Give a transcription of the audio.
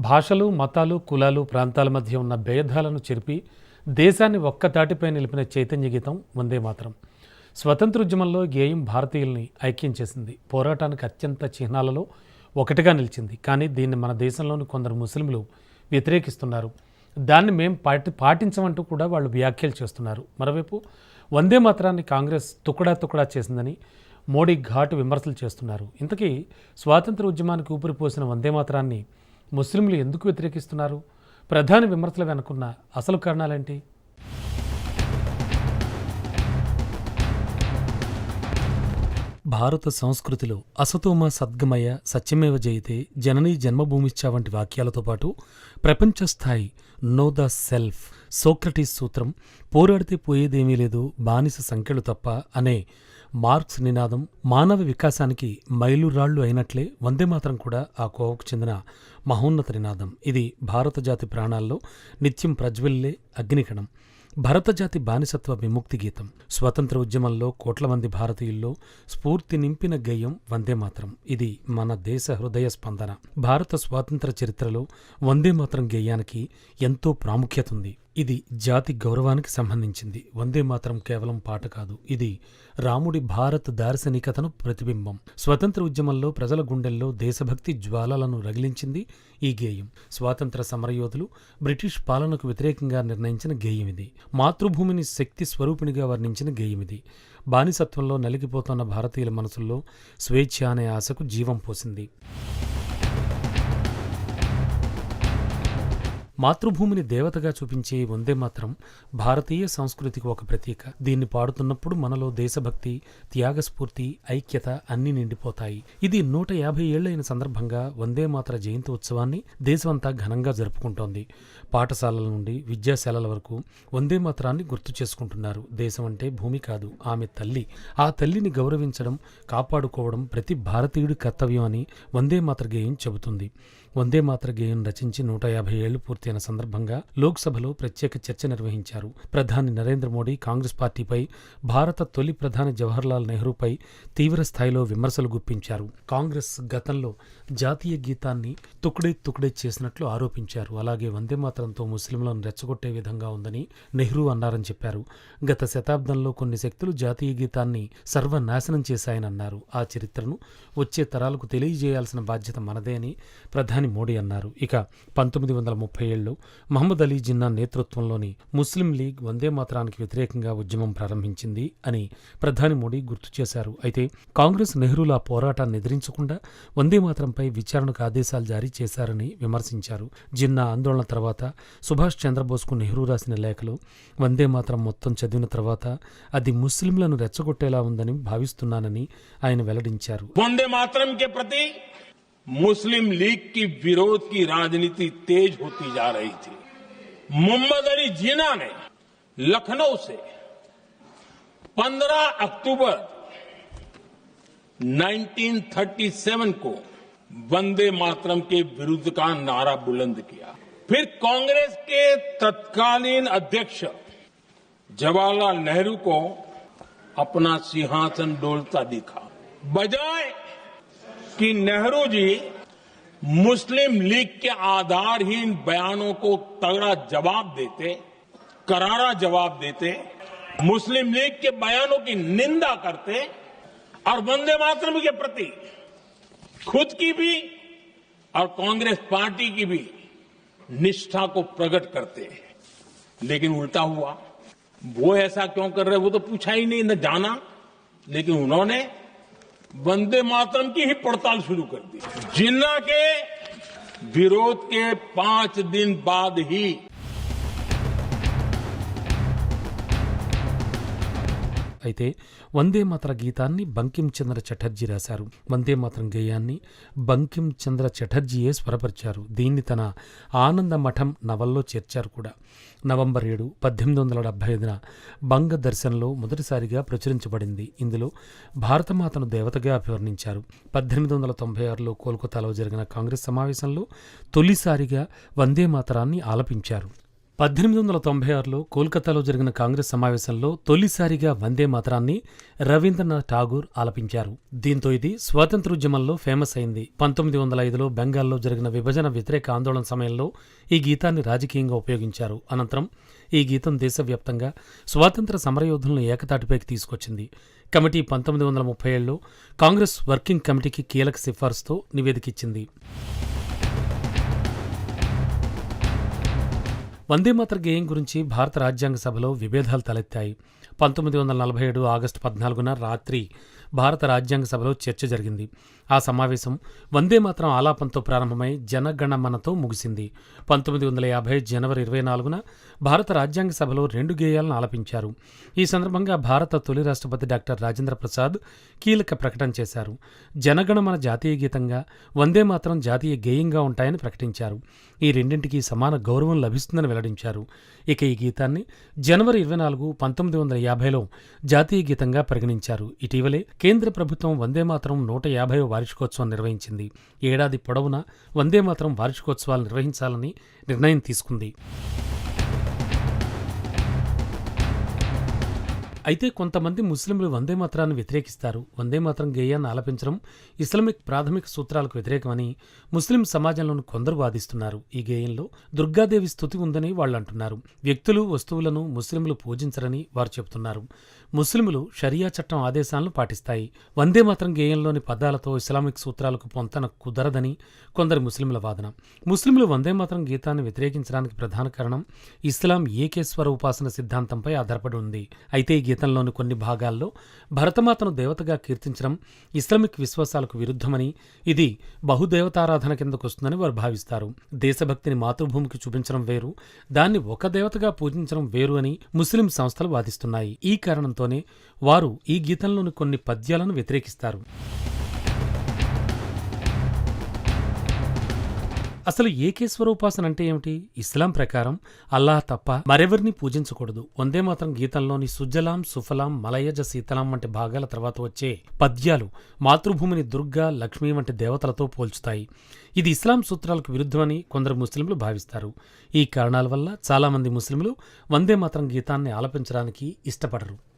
భాషలు మతాలు కులాలు ప్రాంతాల మధ్య ఉన్న భేదాలను చెరిపి దేశాన్ని ఒక్క తాటిపై నిలిపిన చైతన్య గీతం వందే మాత్రం. స్వతంత్రోద్యమంలో గేయం భారతీయుల్ని ఐక్యం చేసింది. పోరాటానికి అత్యంత చిహ్నాలలో ఒకటిగా నిలిచింది. కానీ దీన్ని మన దేశంలోని కొందరు ముస్లింలు వ్యతిరేకిస్తున్నారు. దాన్ని మేం పాటి పాటించమంటూ కూడా వాళ్ళు వ్యాఖ్యలు చేస్తున్నారు. మరోవైపు వందే మాత్రాన్ని కాంగ్రెస్ తుకడా తుకడా చేసిందని మోడీ ఘాటు విమర్శలు చేస్తున్నారు. ఇంతకీ స్వాతంత్ర ఉద్యమానికి ఊపిరిపోసిన వందే మాత్రాన్ని ముస్లింలు ఎందుకు వ్యతిరేకిస్తున్నారు? ప్రధాన విమర్శలు వెనుకున్న అసలు కారణాలేంటి? భారత సంస్కృతిలో అసతోమ సద్గమయ సత్యమేవ జయితే జననీ జన్మభూమిచ్చ వంటి వాక్యాలతో పాటు ప్రపంచ స్థాయి నో ద సెల్ఫ్ సోక్రటీస్ సూత్రం పోరాడితే పోయేదేమీ లేదు బానిస సంఖ్యలు తప్ప అనే మార్క్స్ నినాదం మానవ వికాసానికి మైలురాళ్ళు అయినట్లే వందేమాతరం కూడా ఆ కోవకు చెందిన మహోన్నత నినాదం. ఇది భారత జాతి ప్రాణాల్లో నిత్యం ప్రజ్వల్లే అగ్నికణం. భరతజాతి బానిసత్వ విముక్తి గీతం. స్వతంత్ర ఉద్యమంలో కోట్ల మంది భారతీయుల్లో స్ఫూర్తి నింపిన గేయం వందేమాతరం ఇది మన దేశ హృదయ స్పందన. భారత స్వాతంత్ర చరిత్రలో వందేమాతరం గేయానికి ఎంతో ప్రాముఖ్యత ఉంది. ఇది జాతి గౌరవానికి సంబంధించింది. వందే మాత్రం కేవలం పాట కాదు. ఇది రాముడి భారత్ దార్శనికతను ప్రతిబింబం. స్వతంత్ర ఉద్యమంలో ప్రజల గుండెల్లో దేశభక్తి జ్వాలలను రగిలించింది ఈ గేయం. స్వాతంత్ర సమరయోధులు బ్రిటిష్ పాలనకు వ్యతిరేకంగా నిర్ణయించిన గేయం ఇది మాతృభూమిని శక్తి స్వరూపిణిగా వర్ణించిన గేయం ఇది బానిసత్వంలో నలిగిపోతున్న భారతీయుల మనసుల్లో స్వేచ్ఛ అనే ఆశకు జీవం పోసింది. మాతృభూమిని దేవతగా చూపించే వందే మాత్రం భారతీయ సంస్కృతికి ఒక ప్రతీక. దీన్ని పాడుతున్నప్పుడు మనలో దేశభక్తి త్యాగస్ఫూర్తి ఐక్యత అన్ని నిండిపోతాయి. ఇది నూట యాభై ఏళ్ళైన సందర్భంగా వందే మాతర జయంతి ఉత్సవాన్ని దేశమంతా ఘనంగా జరుపుకుంటోంది. పాఠశాలల నుండి విద్యాశాలల వరకు వందే మాత్రాన్ని గుర్తు చేసుకుంటున్నారు. దేశం అంటే భూమి కాదు ఆమె తల్లి. ఆ తల్లిని గౌరవించడం కాపాడుకోవడం ప్రతి భారతీయుడి కర్తవ్యం అని వందే మాతర గేయం చెబుతుంది. వందే మాతర గేయం రచించి నూట యాభై ఏళ్ళు పూర్తయిన సందర్భంగా లోక్సభలో ప్రత్యేక చర్చ నిర్వహించారు. ప్రధాని నరేంద్ర మోడీ కాంగ్రెస్ పార్టీపై భారత తొలి ప్రధాని జవహర్లాల్ నెహ్రూపై తీవ్ర స్థాయిలో విమర్శలు గుప్పించారు. కాంగ్రెస్ గతంలో జాతీయ గీతాన్ని తుకుడే తుకుడే చేసినట్లు ఆరోపించారు. అలాగే వందే మాతరంతో ముస్లింలను రెచ్చగొట్టే విధంగా ఉందని నెహ్రూ అన్నారని చెప్పారు. గత శతాబ్దంలో కొన్ని శక్తులు జాతీయ గీతాన్ని సర్వనాశనం చేశాయని అన్నారు. ఆ చరిత్రను వచ్చే తరాలకు తెలియజేయాల్సిన బాధ్యత మనదే అని ప్రధాని ప్రధాని మోడీ అన్నారు. ఇక పంతొమ్మిది వందల ముప్పై ఏళ్ళు మహమ్మద్ అలీ జిన్నా నేతృత్వంలోని ముస్లిం లీగ్ వందే మాత్రానికి వ్యతిరేకంగా ఉద్యమం ప్రారంభించింది అని ప్రధాని మోడీ గుర్తు చేశారు. అయితే కాంగ్రెస్ నెహ్రూల పోరాటాన్ని ఎదిరించకుండా వందే మాత్రంపై విచారణకు ఆదేశాలు జారీ చేశారని విమర్శించారు. జిన్నా ఆందోళన తర్వాత సుభాష్ చంద్రబోస్కు నెహ్రూ రాసిన లేఖలో వందే మాత్రం మొత్తం చదివిన తర్వాత అది ముస్లింలను రెచ్చగొట్టేలా ఉందని భావిస్తున్నానని ఆయన వెల్లడించారు. వందే ప్రతి मुस्लिम लीग की विरोध की राजनीति तेज होती जा रही थी। मोहम्मद अली जीना ने लखनऊ से 15 अक्टूबर 1937 को वंदे मातरम के विरुद्ध का नारा बुलंद किया। फिर कांग्रेस के तत्कालीन अध्यक्ष जवाहरलाल नेहरू को अपना सिंहासन डोलता दिखा। बजाय कि नेहरू जी मुस्लिम लीग के आधारहीन बयानों को तगड़ा जवाब देते, करारा जवाब देते, मुस्लिम लीग के बयानों की निंदा करते और वंदे मातरम के प्रति खुद की भी और कांग्रेस पार्टी की भी निष्ठा को प्रकट करते लेकिन उल्टा हुआ, वो ऐसा क्यों कर रहे वो तो पूछा ही नहीं, न जाना, लेकिन उन्होंने वंदे मातरम की ही पड़ताल शुरू कर दी जिन्ना के विरोध के पांच दिन बाद ही అయితే వందేమాతర గీతాన్ని బంకించంద్ర చటర్జీ రాశారు. వందేమాతరం గేయాన్ని బంకించంద్ర చటర్జీయే స్వరపరిచారు. దీన్ని తన ఆనంద మఠం నవల్లో చేర్చారు కూడా. నవంబర్ ఏడు పద్దెనిమిది వందల డెబ్బై ఐదున బంగ దర్శనంలో మొదటిసారిగా ప్రచురించబడింది. ఇందులో భారతమాతను దేవతగా అభివర్ణించారు. పద్దెనిమిది వందల తొంభై ఆరులో కోల్కతాలో జరిగిన కాంగ్రెస్ సమావేశంలో తొలిసారిగా వందేమాతరాన్ని ఆలపించారు. పద్దెనిమిది వందల తొంభై ఆరులో కోల్కతాలో జరిగిన కాంగ్రెస్ సమావేశంలో తొలిసారిగా వందే మాతరాన్ని రవీంద్రనాథ్ ఠాగూర్ ఆలపించారు. దీంతో ఇది స్వాతంత్రోద్యమంలో ఫేమస్ అయింది. పంతొమ్మిది వందల ఐదులో బెంగాల్లో జరిగిన విభజన వ్యతిరేక ఆందోళన సమయంలో ఈ గీతాన్ని రాజకీయంగా ఉపయోగించారు. అనంతరం ఈ గీతం దేశవ్యాప్తంగా స్వాతంత్ర సమరయోధులను ఏకతాటిపైకి తీసుకొచ్చింది. కమిటీ పంతొమ్మిది వందల ముప్పై ఏడులో కాంగ్రెస్ వర్కింగ్ కమిటీకి కీలక సిఫార్సుతో నివేదిక వందేమాతర గేయం గురించి భారత రాజ్యాంగ సభలో విభేదాలు తలెత్తాయి. పంతొమ్మిది వందల నలభై ఏడు ఆగస్టు పద్నాలుగున రాత్రి భారత రాజ్యాంగ సభలో చర్చ జరిగింది. ఆ సమావేశం వందే మాత్రం ఆలాపంతో ప్రారంభమై జనగణమనతో ముగిసింది. పంతొమ్మిది వందల యాభై జనవరి ఇరవై నాలుగున భారత రాజ్యాంగ సభలో రెండు గేయాలను ఆలపించారు. ఈ సందర్భంగా భారత తొలి రాష్ట్రపతి డాక్టర్ రాజేంద్ర ప్రసాద్ కీలక ప్రకటన చేశారు. జనగణమన జాతీయ గీతంగా వందే మాత్రం జాతీయ గేయంగా ఉంటాయని ప్రకటించారు. ఈ రెండింటికి సమాన గౌరవం లభిస్తుందని వెల్లడించారు. ఇక ఈ గీతాన్ని జనవరి ఇరవై నాలుగు పంతొమ్మిది వందల యాభైలో జాతీయ గీతంగా పరిగణించారు. ఇటీవలే కేంద్ర ప్రభుత్వం వందే మాత్రం నూట యాభై వార్షికోత్సవం నిర్వహించింది. ఏడాది పొడవునా వందే మాత్రం వార్షికోత్సవాలు నిర్వహించాలని నిర్ణయం తీసుకుంది. అయితే కొంతమంది ముస్లింలు వందే మాత్రాన్ని వ్యతిరేకిస్తారు. వందే మాత్రం గేయాన్ని ఆలపించడం ఇస్లామిక్ ప్రాథమిక సూత్రాలకు వ్యతిరేకమని ముస్లిం సమాజంలోని కొందరు వాదిస్తున్నారు. ఈ గేయంలో దుర్గాదేవి స్థుతి ఉందని వాళ్ళు అంటున్నారు వ్యక్తులు వస్తువులను ముస్లింలు పూజించరని వారు చెబుతున్నారు. ముస్లింలు షరియా చట్టం ఆదేశాలను పాటిస్తాయి. వందే మాత్రం గేయంలోని పదాలతో ఇస్లామిక్ సూత్రాలకు పొంతన కుదరదని కొందరు ముస్లింల వాదన. ముస్లింలు వందే మాత్రం గీతాన్ని వ్యతిరేకించడానికి ప్రధాన కారణం ఇస్లాం ఏకేశ్వర ఉపాసన సిద్ధాంతంపై ఆధారపడి ఉంది. అయితే గీతంలోని కొన్ని భాగాల్లో భరతమాతను దేవతగా కీర్తించడం ఇస్లామిక్ విశ్వాసాలకు విరుద్ధమని ఇది బహుదేవతారాధన కిందకు వస్తుందని వారు భావిస్తారు. దేశభక్తిని మాతృభూమికి చూపించడం వేరు దాన్ని ఒక దేవతగా పూజించడం వేరు అని ముస్లిం సంస్థలు వాదిస్తున్నాయి. ఈ కారణంతోనే వారు ఈ గీతంలోని కొన్ని పద్యాలను వ్యతిరేకిస్తారు. అసలు ఏకేశ్వరోపాసన అంటే ఏమిటి? ఇస్లాం ప్రకారం అల్లాహ్ తప్ప మరెవరిని పూజించకూడదు. వందే మాత్రం గీతంలోని సుజలాం సుఫలాం మలయజ శీతలాం వంటి భాగాల తర్వాత వచ్చే పద్యాలు మాతృభూమిని దుర్గా లక్ష్మి వంటి దేవతలతో పోల్చుతాయి. ఇది ఇస్లాం సూత్రాలకు విరుద్ధమని కొందరు ముస్లింలు భావిస్తారు. ఈ కారణాల వల్ల చాలామంది ముస్లింలు వందే మాత్రం గీతాన్ని ఆలపించడానికి ఇష్టపడరు.